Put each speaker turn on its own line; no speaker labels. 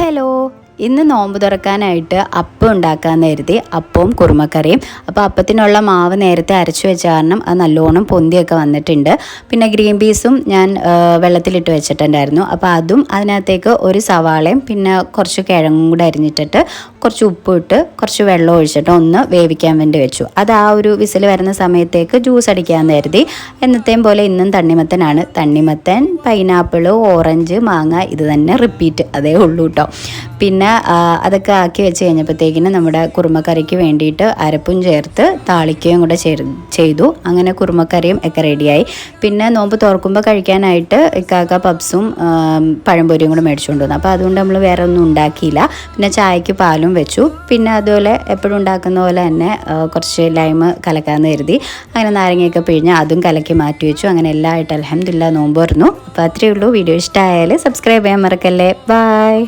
Hello. ഇന്ന് നോമ്പ് തുറക്കാനായിട്ട് അപ്പം ഉണ്ടാക്കാമെന്ന് കരുതി അപ്പവും കുറുമക്കറിയും. അപ്പോൾ അപ്പത്തിനുള്ള മാവ് നേരത്തെ അരച്ചു വെച്ച കാരണം അത് നല്ലോണം പൊന്തിയൊക്കെ വന്നിട്ടുണ്ട്. പിന്നെ ഗ്രീൻ പീസും ഞാൻ വെള്ളത്തിലിട്ട് വെച്ചിട്ടുണ്ടായിരുന്നു. അപ്പോൾ അതും അതിനകത്തേക്ക് ഒരു സവാളയും പിന്നെ കുറച്ച് കിഴങ്ങും കൂടെ അരിഞ്ഞിട്ടിട്ട് കുറച്ച് ഉപ്പ് ഇട്ട് കുറച്ച് വെള്ളം ഒഴിച്ചിട്ട് ഒന്ന് വേവിക്കാൻ വേണ്ടി വെച്ചു. അത് ആ ഒരു വിസിൽ വരുന്ന സമയത്തേക്ക് ജ്യൂസ് അടിക്കാമെന്ന് കരുതി. എന്നത്തെയും പോലെ ഇന്നും തണ്ണിമത്തനാണ്. തണ്ണിമത്തൻ പൈനാപ്പിൾ ഓറഞ്ച് മാങ്ങ ഇത് തന്നെ റിപ്പീറ്റ്. അതേ ഉള്ളൂ കേട്ടോ പിന്നെ അതൊക്കെ ആക്കി വെച്ച് കഴിഞ്ഞപ്പോഴത്തേക്കിന് നമ്മുടെ കുറുമക്കറിക്ക് വേണ്ടിയിട്ട് അരപ്പും ചേർത്ത് താളിക്കുകയും കൂടെ ചെയ്തു. അങ്ങനെ കുറുമക്കറിയും ഒക്കെ റെഡിയായി. പിന്നെ നോമ്പ് തുറക്കുമ്പോൾ കഴിക്കാനായിട്ട് ഇക്കാക്ക പപ്സും പഴംപൊരിയും കൂടെ മേടിച്ചുകൊണ്ട് വന്നു. അപ്പോൾ അതുകൊണ്ട് നമ്മൾ വേറെ ഒന്നും ഉണ്ടാക്കിയില്ല. പിന്നെ ചായക്ക് പാലും വെച്ചു. പിന്നെ അതുപോലെ എപ്പോഴും ഉണ്ടാക്കുന്ന പോലെ തന്നെ കുറച്ച് ലൈമ് കലക്കാമെന്ന് കരുതി. അങ്ങനെ നാരങ്ങയൊക്കെ പിഴിഞ്ഞ് അതും കലക്കി മാറ്റി വെച്ചു. അങ്ങനെ എല്ലാം ആയിട്ട് അലഹമില്ല നോമ്പ് തുറന്നു. അപ്പോൾ അത്രയേ ഉള്ളൂ. വീഡിയോ ഇഷ്ടമായാൽ സബ്സ്ക്രൈബ് ചെയ്യാൻ മറക്കല്ലേ. ബൈ.